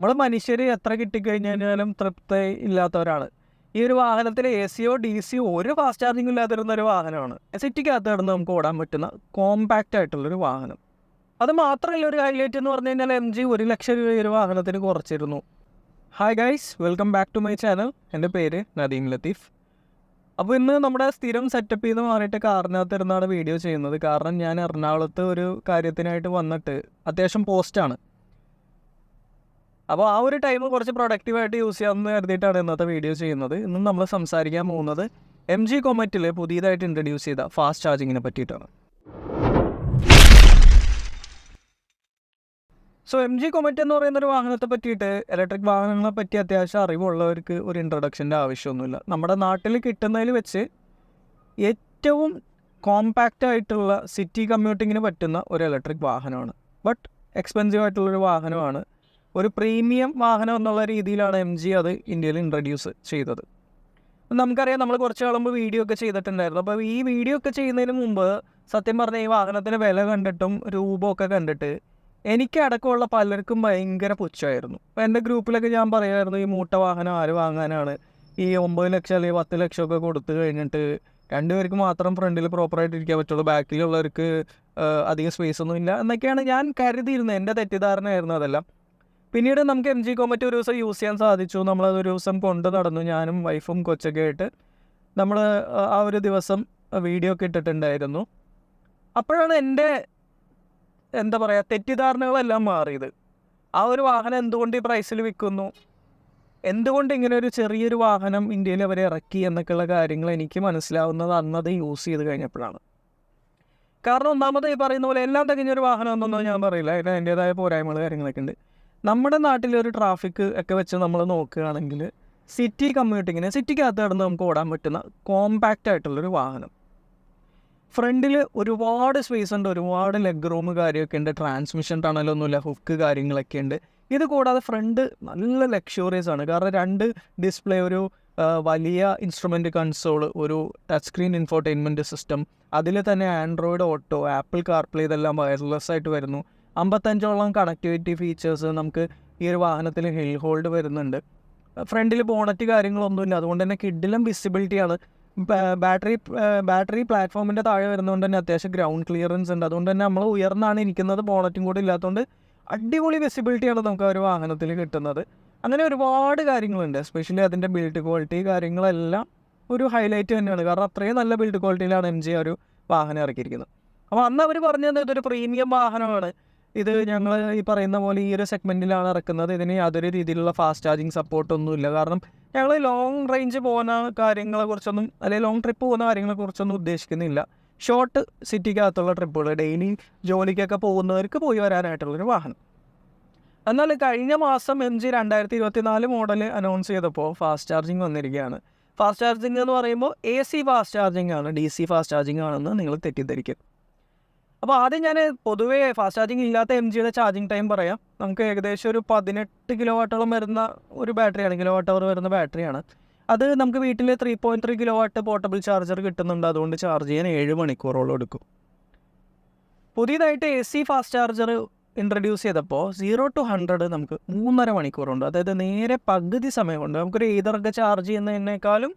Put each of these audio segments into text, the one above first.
നമ്മൾ മനുഷ്യർ എത്ര കിട്ടിക്കഴിഞ്ഞാലും തൃപ്തി ഇല്ലാത്തവരാണ് ഈ ഒരു വാഹനത്തിൽ എ സിയോ ഡി സിയോ ഒരു ഫാസ്റ്റ് ചാർജിംഗ് ഇല്ലാതിരുന്ന ഒരു വാഹനമാണ്. സിറ്റിക്കകത്ത് കിടന്ന് നമുക്ക് ഓടാൻ പറ്റുന്ന കോമ്പാക്റ്റ് ആയിട്ടുള്ളൊരു വാഹനം. അത് മാത്രമല്ല ഒരു ഹൈലൈറ്റ് എന്ന് പറഞ്ഞു കഴിഞ്ഞാൽ എം ജി ഒരു ലക്ഷം രൂപ ഒരു വാഹനത്തിന് കുറച്ചിരുന്നു. Hi guys welcome back to my channel എന്റെ പേര് നദീം ലത്തീഫ്. അപ്പോൾ ഇന്ന് നമ്മുടെ സ്ഥിരം സെറ്റപ്പ് ചെയ്ത് മാറിയിട്ട് കാറിനകത്ത് ഇരുന്നാണ് വീഡിയോ ചെയ്യുന്നത്. കാരണം ഞാൻ എറണാകുളത്ത് ഒരു കാര്യത്തിനായിട്ട് വന്നിട്ട് അത്യാവശ്യം പോസ്റ്റാണ് അപ്പോൾ ആ ഒരു ടൈം കുറച്ച് പ്രൊഡക്റ്റീവായിട്ട് യൂസ് ചെയ്യാമെന്ന് കരുതിയിട്ടാണ് ഇന്നത്തെ വീഡിയോ ചെയ്യുന്നത്. ഇന്ന് നമ്മൾ സംസാരിക്കാൻ പോകുന്നത് എം ജി കൊമറ്റിൽ പുതിയതായിട്ട് ഇൻട്രൊഡ്യൂസ് ചെയ്ത ഫാസ്റ്റ് ചാർജിങ്ങിനെ പറ്റിയിട്ടാണ്. സോ എം ജി കൊമറ്റ് എന്ന് പറയുന്ന ഒരു വാഹനത്തെ പറ്റിയിട്ട് ഇലക്ട്രിക് വാഹനങ്ങളെ പറ്റി അത്യാവശ്യം അറിവുള്ളവർക്ക് ഒരു ഇൻട്രൊഡക്ഷന്റെ ആവശ്യമൊന്നുമില്ല. നമ്മുടെ നാട്ടിൽ കിട്ടുന്നതിൽ വെച്ച് ഏറ്റവും കോമ്പാക്റ്റ് ആയിട്ടുള്ള സിറ്റി കമ്മ്യൂട്ടിങ്ങിന് പറ്റുന്ന ഒരു ഇലക്ട്രിക് വാഹനമാണ്. ബട്ട് എക്സ്പെൻസീവ് ആയിട്ടുള്ളൊരു വാഹനമാണ്. ഒരു പ്രീമിയം വാഹനം എന്നുള്ള രീതിയിലാണ് എം ജി അത് ഇന്ത്യയിൽ ഇൻട്രൊഡ്യൂസ് ചെയ്തത്. നമുക്കറിയാം നമ്മൾ കുറച്ച് കാലം വീഡിയോ ഒക്കെ ചെയ്തിട്ടുണ്ടായിരുന്നു. അപ്പോൾ ഈ വീഡിയോ ഒക്കെ ചെയ്യുന്നതിന് മുമ്പ് സത്യം പറഞ്ഞാൽ ഈ വാഹനത്തിന്റെ വില കണ്ടിട്ടും രൂപമൊക്കെ കണ്ടിട്ട് എനിക്ക് അടക്കമുള്ള പലർക്കും ഭയങ്കര പുച്ഛമായിരുന്നു. അപ്പോൾ എന്റെ ഗ്രൂപ്പിലൊക്കെ ഞാൻ പറയുമായിരുന്നു ഈ മൂട്ട വാഹനം ആര് വാങ്ങാനാണ്? ഈ ഒമ്പത് ലക്ഷം അല്ലെങ്കിൽ പത്ത് ലക്ഷമൊക്കെ കൊടുത്തു കഴിഞ്ഞിട്ട് രണ്ടുപേർക്ക് മാത്രം ഫ്രണ്ടിൽ പ്രോപ്പറായിട്ട് ഇരിക്കാൻ പറ്റുള്ളൂ ബാക്കിലുള്ളവർക്ക് അധികം സ്പേസ് ഒന്നും ഇല്ല എന്നൊക്കെയാണ് ഞാൻ കരുതിയിരുന്നത്. എന്റെ തെറ്റിദ്ധാരണയായിരുന്നു അതെല്ലാം. പിന്നീട് നമുക്ക് എം ജി കോമറ്റ് ഒരു ദിവസം യൂസ് ചെയ്യാൻ സാധിച്ചു. നമ്മളത് ഒരു ദിവസം കൊണ്ട് നടന്നു ഞാനും വൈഫും കൊച്ചൊക്കെ ആയിട്ട്. നമ്മൾ ആ ഒരു ദിവസം വീഡിയോ ഒക്കെ ഇട്ടിട്ടുണ്ടായിരുന്നു. അപ്പോഴാണ് എന്റെ എന്താ പറയുക തെറ്റിദ്ധാരണകളെല്ലാം മാറിയത്. ആ ഒരു വാഹനം എന്തുകൊണ്ട് ഈ പ്രൈസിൽ വിൽക്കുന്നു? എന്തുകൊണ്ട് ഇങ്ങനെ ഒരു ചെറിയൊരു വാഹനം ഇന്ത്യയിൽ അവർ ഇറക്കി എന്നൊക്കെയുള്ള കാര്യങ്ങൾ എനിക്ക് മനസ്സിലാവുന്നത് അന്നത് യൂസ് ചെയ്ത് കഴിഞ്ഞപ്പോഴാണ്. കാരണം ഒന്നാമത് ഈ പറയുന്ന പോലെ എല്ലാം തികഞ്ഞൊരു വാഹനം എന്നൊന്നും ഞാൻ പറയില്ല. അതിന് അതിന്റേതായ പോരായ്മകൾ കാര്യങ്ങളൊക്കെ ഉണ്ട്. നമ്മുടെ നാട്ടിലെ ഒരു ട്രാഫിക് ഒക്കെ വെച്ച് നമ്മൾ നോക്കുകയാണെങ്കിൽ സിറ്റി കമ്മ്യൂട്ടിങ്ങിന് സിറ്റിക്കകത്ത് കിടന്ന് നമുക്ക് ഓടാൻ പറ്റുന്ന കോമ്പാക്റ്റ് ആയിട്ടുള്ളൊരു വാഹനം. ഫ്രണ്ടിൽ ഒരുപാട് സ്പേസ് ഉണ്ട് ഒരുപാട് ലെഗ് റൂം കാര്യമൊക്കെ ഉണ്ട് ട്രാൻസ്മിഷൻ ടണലൊന്നുമില്ല ഹുക്ക് കാര്യങ്ങളൊക്കെ ഉണ്ട്. ഇത് കൂടാതെ ഫ്രണ്ട് നല്ല ലക്ഷറിയസ് ആണ്. കാരണം രണ്ട് ഡിസ്പ്ലേ ഒരു വലിയ ഇൻസ്ട്രുമെന്റ് കൺസോൾ ഒരു ടച്ച് സ്ക്രീൻ ഇൻഫോർടൈൻമെന്റ് സിസ്റ്റം അതിൽ തന്നെ ആൻഡ്രോയിഡ് ഓട്ടോ ആപ്പിൾ കാർപ്ലേ ഇതെല്ലാം വയർലെസ് ആയിട്ട് വരുന്നു. അമ്പത്തഞ്ചോളം കണക്ടിവിറ്റി ഫീച്ചേഴ്സ് നമുക്ക് ഈ ഒരു വാഹനത്തിൽ ഹിൽ ഹോൾഡ് വരുന്നുണ്ട്. ഫ്രണ്ടിൽ ബോണറ്റ് കാര്യങ്ങളൊന്നുമില്ല. അതുകൊണ്ട് തന്നെ കിഡിലും വിസിബിലിറ്റിയാണ്. ബാറ്ററി ബാറ്ററി പ്ലാറ്റ്ഫോമിന്റെ താഴെ വരുന്നതുകൊണ്ട് തന്നെ അത്യാവശ്യം ഗ്രൗണ്ട് ക്ലിയറൻസ് ഉണ്ട്. അതുകൊണ്ട് തന്നെ നമ്മൾ ഉയർന്നാണ് ഇരിക്കുന്നത്. ബോണറ്റും കൂടി ഇല്ലാത്തതുകൊണ്ട് അടിപൊളി വിസിബിലിറ്റിയാണ് നമുക്ക് ആ ഒരു വാഹനത്തിൽ കിട്ടുന്നത്. അങ്ങനെ ഒരുപാട് കാര്യങ്ങളുണ്ട്. എസ്പെഷ്യലി അതിന്റെ ബിൽഡ് ക്വാളിറ്റി കാര്യങ്ങളെല്ലാം ഒരു ഹൈലൈറ്റ് തന്നെയാണ്. കാരണം അത്രയും നല്ല ബിൽഡ് ക്വാളിറ്റിയിലാണ് എം ജി ഒരു വാഹനം ഇറക്കിയിരിക്കുന്നത്. അപ്പോൾ അന്ന് അവർ പറഞ്ഞത് ഇതൊരു പ്രീമിയം വാഹനമാണ്. ഇത് ഞങ്ങൾ ഈ പറയുന്ന പോലെ ഈ ഒരു സെഗ്മെന്റിലാണ് ഇറക്കുന്നത്. ഇതിന് യാതൊരു രീതിയിലുള്ള ഫാസ്റ്റ് ചാർജിങ് സപ്പോർട്ടൊന്നുമില്ല കാരണം ഞങ്ങൾ ലോങ് റേഞ്ച് പോകുന്ന കാര്യങ്ങളെ കുറിച്ചൊന്നും അല്ലെങ്കിൽ ലോങ് ട്രിപ്പ് പോകുന്ന കാര്യങ്ങളെ കുറിച്ചൊന്നും ഉദ്ദേശിക്കുന്നില്ല. ഷോർട്ട് സിറ്റിക്കകത്തുള്ള ട്രിപ്പുകൾ ഡെയിലി ജോലിക്കൊക്കെ പോകുന്നവർക്ക് പോയി വരാനായിട്ടുള്ളൊരു വാഹനം. എന്നാൽ കഴിഞ്ഞ മാസം എം ജി രണ്ടായിരത്തി ഇരുപത്തി നാല് മോഡൽ അനൗൺസ് ചെയ്തപ്പോൾ ഫാസ്റ്റ് ചാർജിങ് വന്നിരിക്കുകയാണ്. ഫാസ്റ്റ് ചാർജിങ് എന്ന് പറയുമ്പോൾ എ സി ഫാസ്റ്റ് ചാർജിങ് ആണ് ഡി സി ഫാസ്റ്റ് ചാർജിങ് ആണെന്ന് നിങ്ങൾ തെറ്റിദ്ധരിക്കും. അപ്പോൾ ആദ്യം ഞാൻ പൊതുവേ ഫാസ്റ്റ് ചാർജിങ് ഇല്ലാത്ത എം ജിയുടെ ചാർജിങ് ടൈം പറയാം. നമുക്ക് ഏകദേശം ഒരു പതിനെട്ട് കിലോ വാട്ടോളം വരുന്ന ഒരു ബാറ്ററിയാണ് കിലോ വാട്ട് അവർ വരുന്ന ബാറ്ററിയാണ് അത് നമുക്ക് വീട്ടിൽ three point three kilowatt portable charger കിട്ടുന്നുണ്ട്. അതുകൊണ്ട് ചാർജ് ചെയ്യാൻ ഏഴ് മണിക്കൂറോളം എടുക്കും. പുതിയതായിട്ട് A C fast charger introduce ചെയ്തപ്പോൾ സീറോ ടു ഹൺഡ്രഡ് നമുക്ക് മൂന്നര മണിക്കൂറുണ്ട്. അതായത് നേരെ പകുതി സമയമുണ്ട് നമുക്കൊരു ഏതറൊക്കെ ചാർജ് ചെയ്യുന്നതിനേക്കാളും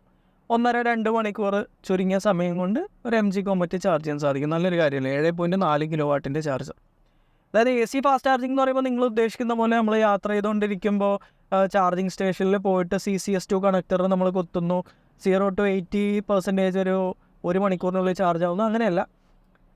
ഒന്നര രണ്ട് മണിക്കൂർ ചുരുങ്ങിയ സമയം കൊണ്ട് ഒരു എം ജി കോമറ്റ് ചാർജ് ചെയ്യാൻ സാധിക്കും. നല്ലൊരു കാര്യമല്ലേ? ഏഴ് പോയിന്റ് നാല് കിലോ വാട്ടിന്റെ ചാർജർ അതായത് എ സി ഫാസ്റ്റ് ചാർജിങ് എന്ന് പറയുമ്പോൾ നിങ്ങൾ ഉദ്ദേശിക്കുന്ന പോലെ നമ്മൾ യാത്ര ചെയ്തുകൊണ്ടിരിക്കുമ്പോൾ ചാർജിങ് സ്റ്റേഷനിൽ പോയിട്ട് C C S two connector നമ്മൾ കുത്തുന്നു. സീറോ ടു എയ്റ്റി പെർസെന്റേജ് ഒരു ഒരു മണിക്കൂറിനുള്ളിൽ ചാർജ് ആവുന്നു. അങ്ങനെയല്ല.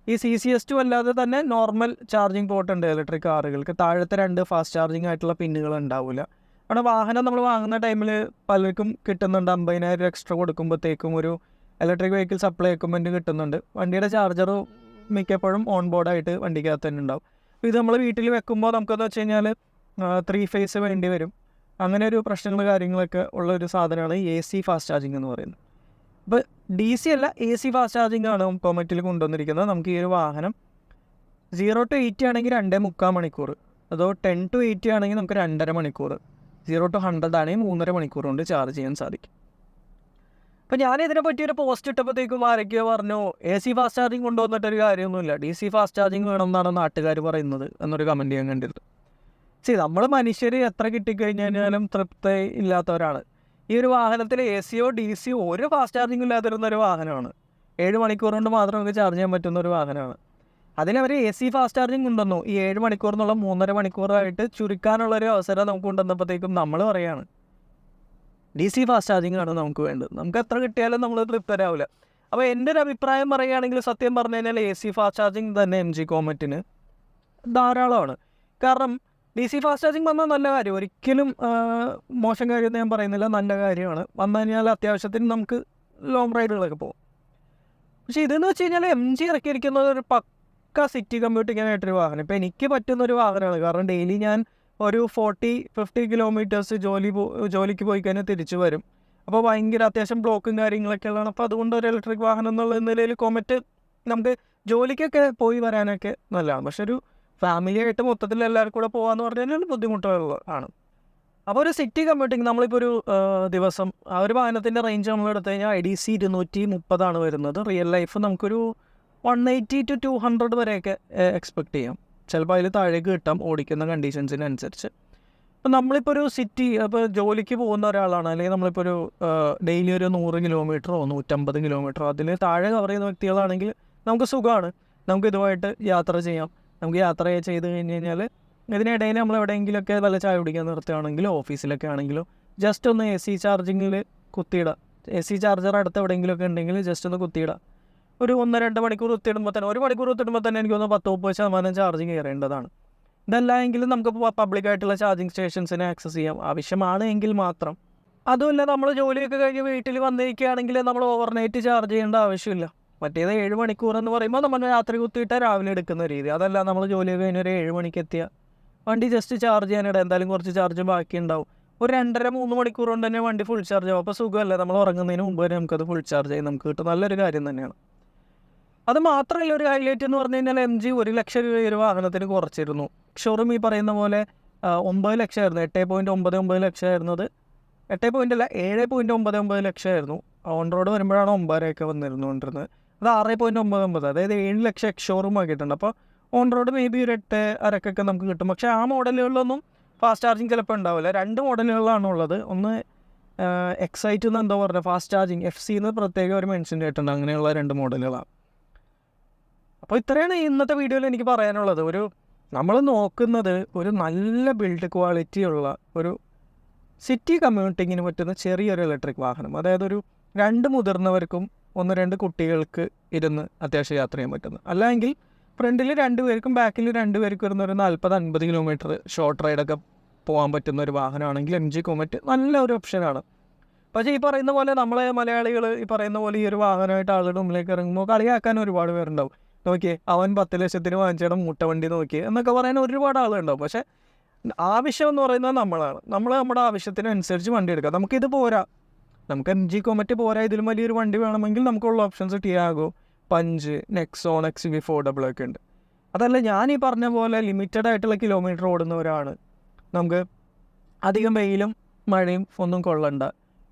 ഈ സി സി എസ് ടു അല്ലാതെ തന്നെ നോർമൽ ചാർജിങ് പോർട്ട് ഉണ്ട്. ഇലക്ട്രിക് കാറുകൾക്ക് താഴത്തെ രണ്ട് ഫാസ്റ്റ് ചാർജിങ് ആയിട്ടുള്ള പിന്നുകൾ ഉണ്ടാവില്ല. അവിടെ വാഹനം നമ്മൾ വാങ്ങുന്ന ടൈമിൽ പലർക്കും കിട്ടുന്നുണ്ട് അമ്പതിനായിരം എക്സ്ട്രാ കൊടുക്കുമ്പോഴത്തേക്കും ഒരു ഇലക്ട്രിക് വെഹിക്കിൾ സപ്ലൈ എക്യുപ്മെന്റ് കിട്ടുന്നുണ്ട്. വണ്ടിയുടെ ചാർജർ മിക്കപ്പോഴും ഓൺ ബോർഡായിട്ട് വണ്ടിക്കകത്ത് തന്നെ ഉണ്ടാവും. ഇത് നമ്മൾ വീട്ടിൽ വെക്കുമ്പോൾ നമുക്കെന്ന് വെച്ച് കഴിഞ്ഞാൽ ത്രീ ഫേസ് വേണ്ടി വരും. അങ്ങനെ ഒരു പ്രശ്നങ്ങൾ കാര്യങ്ങളൊക്കെ ഉള്ള ഒരു സാധനമാണ് എ സി ഫാസ്റ്റ് ചാർജിങ് എന്ന് പറയുന്നത്. അപ്പോൾ ഡി സി അല്ല എ സി ഫാസ്റ്റ് ചാർജിങ് ആണ് കോമറ്റിൽ കൊണ്ടുവന്നിരിക്കുന്നത്. നമുക്ക് ഈ ഒരു വാഹനം സീറോ ടു എയ്റ്റി ആണെങ്കിൽ രണ്ടേ മുക്കാൽ മണിക്കൂർ അതോ ടെൻ ടു എയ്റ്റി ആണെങ്കിൽ നമുക്ക് രണ്ടര മണിക്കൂർ സീറോ ടു ഹൺഡ്രഡ് ആണെങ്കിൽ മൂന്നര മണിക്കൂർ കൊണ്ട് ചാർജ് ചെയ്യാൻ സാധിക്കും. അപ്പോൾ ഞാൻ ഇതിനെ പറ്റി ഒരു പോസ്റ്റ് ഇട്ടപ്പോഴത്തേക്കും ആരൊക്കെയോ പറഞ്ഞു എ സി ഫാസ്റ്റ് ചാർജിങ് കൊണ്ടുവന്നിട്ടൊരു കാര്യമൊന്നുമില്ല. ഡി സി ഫാസ്റ്റ് ചാർജിങ് വേണമെന്നാണ് നാട്ടുകാർ പറയുന്നത് എന്നൊരു കമന്റ് ഞാൻ കണ്ടിട്ടുണ്ട് സി നമ്മൾ മനുഷ്യർ എത്ര കിട്ടിക്കഴിഞ്ഞാലും തൃപ്തി ഇല്ലാത്തവരാണ്. ഈ ഒരു വാഹനത്തിൽ എ സിയോ ഡി സിയോ ഒരു ഫാസ്റ്റ് ചാർജിങ് ഇല്ലാതിരുന്ന ഒരു വാഹനമാണ്. ഏഴ് മണിക്കൂർ കൊണ്ട് മാത്രം നമുക്ക് ചാർജ് ചെയ്യാൻ പറ്റുന്ന ഒരു വാഹനമാണ്. അതിനവർ എ സി ഫാസ്റ്റ് ചാർജിങ് കൊണ്ടുവന്നു. ഈ ഏഴ് മണിക്കൂർ എന്നുള്ള മൂന്നര മണിക്കൂറായിട്ട് ചുരുക്കാനുള്ളൊരു അവസരം നമുക്ക് കൊണ്ടുവന്നപ്പോഴത്തേക്കും നമ്മൾ പറയാണ്. ഡി സി ഫാസ്റ്റ് ചാർജിങ് ആണ് നമുക്ക് വേണ്ടത്. നമുക്ക് എത്ര കിട്ടിയാലും നമ്മൾ തൃപ്തരാവില്ല അപ്പോൾ എന്റെ ഒരു അഭിപ്രായം പറയുകയാണെങ്കിൽ സത്യം പറഞ്ഞു കഴിഞ്ഞാൽ എ സി ഫാസ്റ്റ് ചാർജിങ് തന്നെ എം ജി കോമറ്റിന് ധാരാളമാണ്. കാരണം ഡി സി ഫാസ്റ്റ് ചാർജിങ് വന്നാൽ നല്ല കാര്യം. ഒരിക്കലും മോശം കാര്യമെന്ന് ഞാൻ പറയുന്നില്ല. നല്ല കാര്യമാണ്. വന്നു കഴിഞ്ഞാൽ അത്യാവശ്യത്തിന് നമുക്ക് ലോങ് റൈഡുകളൊക്കെ പോകും പക്ഷേ ഇതെന്ന് വെച്ച് കഴിഞ്ഞാൽ എം ജി ഇറക്കിയിരിക്കുന്നത് ഒരു പക്ക സിറ്റി കമ്പ്യൂട്ടിങ്ങിനായിട്ടൊരു വാഹനം. ഇപ്പോൾ എനിക്ക് പറ്റുന്ന ഒരു വാഹനമാണ്. കാരണം ഡെയിലി ഞാൻ ഒരു ഫോർട്ടി ഫിഫ്റ്റി കിലോമീറ്റേഴ്സ് ജോലി ജോലിക്ക് പോയി കഴിഞ്ഞാൽ തിരിച്ചു വരും. അപ്പോൾ ഭയങ്കര അത്യാവശ്യം ബ്ലോക്കും കാര്യങ്ങളൊക്കെ ഉള്ളതാണ്. അപ്പോൾ അതുകൊണ്ട് ഒരു ഇലക്ട്രിക് വാഹനം എന്നുള്ള നിലയിൽ കൊമറ്റ് നമുക്ക് ജോലിക്കൊക്കെ പോയി വരാനൊക്കെ നല്ലതാണ്. പക്ഷെ ഒരു ഫാമിലി ആയിട്ട് മൊത്തത്തിൽ എല്ലാവർക്കും കൂടെ പോകാമെന്ന് പറഞ്ഞു കഴിഞ്ഞാൽ ബുദ്ധിമുട്ടുള്ള ആണ് അപ്പോൾ ഒരു സിറ്റി കമ്പ്യൂട്ടിങ് നമ്മളിപ്പോൾ ഒരു ദിവസം ആ ഒരു വാഹനത്തിന്റെ റേഞ്ച് നമ്മൾ എടുത്തു കഴിഞ്ഞാൽ ഐ ഡി സി ഇരുന്നൂറ്റി മുപ്പതാണ് വരുന്നത്. റിയൽ ലൈഫ് നമുക്കൊരു one eighty two two hundred വരെയൊക്കെ എക്സ്പെക്ട് ചെയ്യാം. ചിലപ്പോൾ അതിൽ താഴേക്ക് കിട്ടാം ഓടിക്കുന്ന കണ്ടീഷൻസിനനുസരിച്ച് ഇപ്പം നമ്മളിപ്പോൾ ഒരു സിറ്റി അപ്പോൾ ജോലിക്ക് പോകുന്ന ഒരാളാണ് അല്ലെങ്കിൽ നമ്മളിപ്പോൾ ഒരു ഡെയിലി ഒരു നൂറ് കിലോമീറ്ററോ നൂറ്റമ്പത് കിലോമീറ്ററോ അതിൽ താഴെ കവർ ചെയ്യുന്ന വ്യക്തികളാണെങ്കിൽ നമുക്ക് സുഖമാണ്. നമുക്ക് ഇതുമായിട്ട് യാത്ര ചെയ്യാം. നമുക്ക് യാത്ര ചെയ്ത് കഴിഞ്ഞ് കഴിഞ്ഞാൽ ഇതിനിടയിൽ നമ്മൾ എവിടെയെങ്കിലുമൊക്കെ വല്ല ചായ കുടിക്കാൻ നിർത്തുകയാണെങ്കിലോ ഓഫീസിലൊക്കെ ആണെങ്കിലോ ജസ്റ്റ് ഒന്ന് എ സി ചാർജിങ്ങിൽ കുത്തിയിടാം എ സി ചാർജർ അടുത്ത് എവിടെയെങ്കിലുമൊക്കെ ഉണ്ടെങ്കിൽ ജസ്റ്റ് ഒന്ന് കുത്തിയിടാം ഒരു ഒന്ന് രണ്ട് മണിക്കൂർ കുത്തിയിടുമ്പോൾ തന്നെ ഒരു മണിക്കൂർ ഒത്തിടുമ്പോൾ തന്നെ എനിക്ക് തോന്നുന്നു പത്ത് മുപ്പത് ശതമാനം ചാർജിങ് കയറേണ്ടതാണ്. ഇതല്ല എങ്കിലും നമുക്ക് പബ്ലിക്കായിട്ടുള്ള ചാർജിങ് സ്റ്റേഷൻസിനെ ആക്സസ് ചെയ്യാം. ആവശ്യമാണ് എങ്കിൽ മാത്രം. അതുമല്ല നമ്മൾ ജോലിയൊക്കെ കഴിഞ്ഞ് വീട്ടിൽ വന്നിരിക്കുകയാണെങ്കിൽ നമ്മൾ ഓവർനൈറ്റ് ചാർജ് ചെയ്യേണ്ട ആവശ്യമില്ല. മറ്റേത് ഏഴ് മണിക്കൂർ എന്ന് പറയുമ്പോൾ നമ്മൾ രാത്രി കുത്തിയിട്ട് രാവിലെ എടുക്കുന്ന രീതി. അതല്ല നമ്മൾ ജോലി കഴിഞ്ഞ് ഒരു ഏഴ് മണിക്ക് എത്തിയ വണ്ടി ജസ്റ്റ് ചാർജ് ചെയ്യാനിട. എന്തായാലും കുറച്ച് ചാർജ് ബാക്കി ഉണ്ടാവും ഒരു രണ്ടര മൂന്ന് മണിക്കൂർ കൊണ്ട് തന്നെ വണ്ടി ഫുൾ ചാർജ് ആവും. അപ്പോൾ സുഖമല്ലേ? നമ്മൾ ഉറങ്ങുന്നതിന് മുമ്പ് തന്നെ നമുക്കത് ഫുൾ ചാർജ് ചെയ്ത് നമുക്ക് കിട്ടും നല്ലൊരു കാര്യം തന്നെയാണ്. അത് മാത്രമല്ല ഒരു ഹൈലൈറ്റ് എന്ന് പറഞ്ഞു കഴിഞ്ഞാൽ എം ജി ഒരു ലക്ഷം രൂപ ഒരു വാഹനത്തിന് കുറച്ചിരുന്നു. ഷോറൂം ഈ പറയുന്ന പോലെ ഒമ്പത് ലക്ഷമായിരുന്നു. എട്ട് പോയിന്റ് ഒമ്പത് ഒമ്പത് ലക്ഷമായിരുന്നത്. എട്ട് പോയിന്റ് അല്ല ഏഴ് പോയിന്റ് ഒമ്പത് ഒമ്പത് ലക്ഷമായിരുന്നു. ഓൺ റോഡ് വരുമ്പോഴാണ് ഒമ്പതരയൊക്കെ വന്നിരുന്നുകൊണ്ടിരുന്നത്. അത് ആറ് പോയിന്റ് ഒമ്പത് ഒമ്പത് അതായത് ഏഴ് ലക്ഷം ഷോറൂം ആക്കിയിട്ടുണ്ട്. അപ്പോൾ ഓൺ റോഡ് മേ ബി ഒരു എട്ട് അരക്കൊക്കെ നമുക്ക് കിട്ടും. പക്ഷേ ആ മോഡലുകളിലൊന്നും ഫാസ്റ്റ് ചാർജിങ് ചിലപ്പോൾ ഉണ്ടാവില്ല. രണ്ട് മോഡലുകളാണ് ഉള്ളത്. ഒന്ന് എക്സൈറ്റ് എന്ന് എന്തോ പറഞ്ഞത് ഫാസ്റ്റ് ചാർജിങ് എഫ് സി എന്ന് പ്രത്യേകം ഒരു മെൻഷൻ ചെയ്തിട്ടുണ്ട്. അങ്ങനെയുള്ള രണ്ട് മോഡലുകളാണ് അപ്പോൾ ഇത്രയാണ് ഇന്നത്തെ വീഡിയോയിൽ എനിക്ക് പറയാനുള്ളത്. ഒരു നമ്മൾ നോക്കുന്നത് ഒരു നല്ല ബിൽഡ് ക്വാളിറ്റി ഉള്ള ഒരു സിറ്റി കമ്മ്യൂണിറ്റിങ്ങിന് പറ്റുന്ന ചെറിയൊരു ഇലക്ട്രിക് വാഹനം. അതായത് ഒരു രണ്ട് മുതിർന്നവർക്കും ഒന്ന് രണ്ട് കുട്ടികൾക്ക് ഇരുന്ന് അത്യാവശ്യം യാത്ര ചെയ്യാൻ പറ്റുന്നത്. അല്ലെങ്കിൽ ഫ്രണ്ടിൽ രണ്ട് പേർക്കും ബാക്കിൽ രണ്ട് പേർക്കും ഇരുന്ന് ഒരു നാൽപ്പത് അൻപത് കിലോമീറ്റർ ഷോർട്ട് റൈഡൊക്കെ പോകാൻ പറ്റുന്ന ഒരു വാഹനമാണെങ്കിൽ എം ജി കോമറ്റ് നല്ല ഒരു ഓപ്ഷനാണ് പക്ഷേ ഈ പറയുന്ന പോലെ നമ്മളെ മലയാളികൾ ഈ പറയുന്ന പോലെ ഈ ഒരു വാഹനമായിട്ട് ആളുടെ മുമ്പിലേക്ക് ഇറങ്ങുമ്പോൾ കളിയാക്കാൻ ഒരുപാട് പേരുണ്ടാവും. നോക്കിയേ അവൻ പത്ത് ലക്ഷത്തിന് വാങ്ങിച്ചിടം മൂട്ട വണ്ടി നോക്കി എന്നൊക്കെ പറയാൻ ഒരുപാട് ആളുണ്ടാവും പക്ഷേ ആവശ്യം എന്ന് പറയുന്നത് നമ്മളാണ്. നമ്മൾ നമ്മുടെ ആവശ്യത്തിനനുസരിച്ച് വണ്ടി എടുക്കുക നമുക്കിത് പോരാ. നമുക്ക് എം ജി കോമറ്റ് പോരാ. ഇതിലും വലിയൊരു വണ്ടി വേണമെങ്കിൽ നമുക്കുള്ള options Tiago Punch Nexon X V four double ഒക്കെ ഉണ്ട്. അതല്ല ഞാൻ ഈ പറഞ്ഞ പോലെ ലിമിറ്റഡ് ആയിട്ടുള്ള കിലോമീറ്റർ ഓടുന്നവരാണ് നമുക്ക് അധികം വെയിലും മഴയും ഒന്നും കൊള്ളണ്ട.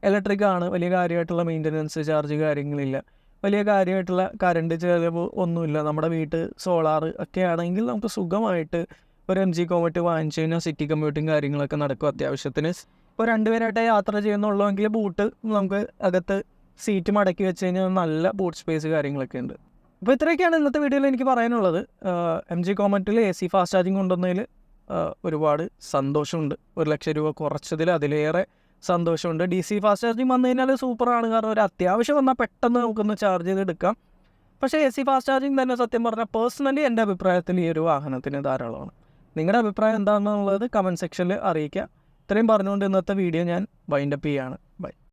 ഇലക്ട്രിക് ആണ് വലിയ കാര്യമായിട്ടുള്ള മെയിന്റനൻസ് ചാർജ് കാര്യങ്ങളില്ല. വലിയ കാര്യമായിട്ടുള്ള കറണ്ട് ചിലവ് ഒന്നുമില്ല. നമ്മുടെ വീട്ട് സോളാർ ഒക്കെ ആണെങ്കിൽ നമുക്ക് സുഖമായിട്ട് ഒരു എം ജി കോമറ്റ് വാങ്ങിച്ചു കഴിഞ്ഞാൽ സിറ്റി കമ്മ്യൂട്ടിങ് കാര്യങ്ങളൊക്കെ നടക്കും അത്യാവശ്യത്തിന്. ഇപ്പോൾ രണ്ടുപേരായിട്ട് യാത്ര ചെയ്യുന്നുള്ളെങ്കിൽ ബൂട്ട് നമുക്ക് അകത്ത് സീറ്റ് മടക്കി വെച്ച് കഴിഞ്ഞാൽ നല്ല ബൂട്ട് സ്പേസ് കാര്യങ്ങളൊക്കെ ഉണ്ട്. അപ്പോൾ ഇത്രയൊക്കെയാണ് ഇന്നത്തെ വീഡിയോയിൽ എനിക്ക് പറയാനുള്ളത്. എം ജി കോമറ്റിൽ എ സി ഫാസ്റ്റ് ചാർജിങ് കൊണ്ടുവന്നതിൽ ഒരുപാട് സന്തോഷമുണ്ട്. ഒരു ലക്ഷം രൂപ കുറച്ചതിൽ അതിലേറെ സന്തോഷമുണ്ട്. ഡി സി ഫാസ്റ്റ് ചാർജിങ് വന്നു കഴിഞ്ഞാൽ സൂപ്പറാണ്. കാരണം ഒരു അത്യാവശ്യം വന്നാൽ പെട്ടെന്ന് നമുക്കൊന്ന് ചാർജ് ചെയ്ത് എടുക്കാം പക്ഷേ എ സി ഫാസ്റ്റ് ചാർജിങ് തന്നെ സത്യം പറഞ്ഞാൽ പേഴ്സണലി എന്റെ അഭിപ്രായത്തിൽ ഈ ഒരു വാഹനത്തിന് ധാരാളമാണ്. നിങ്ങളുടെ അഭിപ്രായം എന്താണെന്നുള്ളത് കമന്റ് സെക്ഷനിൽ അറിയിക്കുക. ഇത്രയും പറഞ്ഞുകൊണ്ട് ഇന്നത്തെ വീഡിയോ ഞാൻ വൈൻഡപ്പ് ചെയ്യുകയാണ്